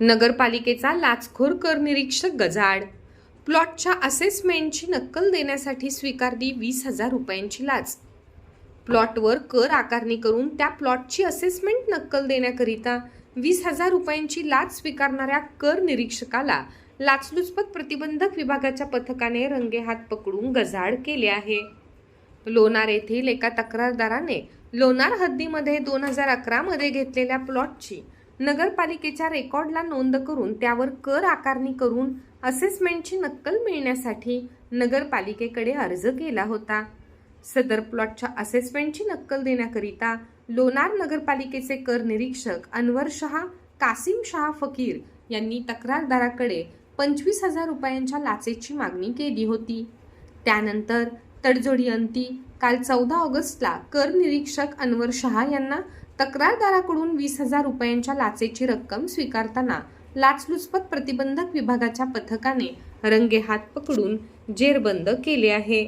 नगरपालिकेचा लाचखोर कर निरीक्षक गजाड प्लॉटच्या असेसमेंटची नक्कल देण्यासाठी स्वीकारली वीस हजार रुपयांची लाच. प्लॉटवर कर आकारणी करून त्या प्लॉटची असेसमेंट नक्कल देण्याकरिता वीस हजार रुपयांची लाच स्वीकारणाऱ्या कर निरीक्षकाला लाचलुचपत प्रतिबंधक विभागाच्या पथकाने रंगेहात पकडून गजाड केले आहे. लोणार येथील एका तक्रारदाराने लोणार हद्दीमध्ये दोन हजार अकरामध्ये घेतलेल्या प्लॉटची नगरपालिकेच्या रेकॉर्डला नोंद करून त्यावर कर आकारणी करून असेसमेंटची नक्कल मिळण्यासाठी नगरपालिकेकडे अर्ज केला होता. सदर प्लॉटच्या असेसमेंटची नक्कल देण्याकरिता लोणार नगरपालिकेचे कर निरीक्षक अनवर शहा कासिम शहा फकीर यांनी तक्रारदाराकडे पंचवीस हजार रुपयांच्या लाचेची मागणी केली होती. त्यानंतर तडजोडी अंती. काल चौदा ऑगस्टला कर निरीक्षक अनवर शहा यांना तक्रारदाराकडून वीस हजार रुपयांच्या लाचेची रक्कम स्वीकारताना लाचलुचपत प्रतिबंधक विभागाच्या पथकाने रंगेहात पकडून जेरबंद केले आहे.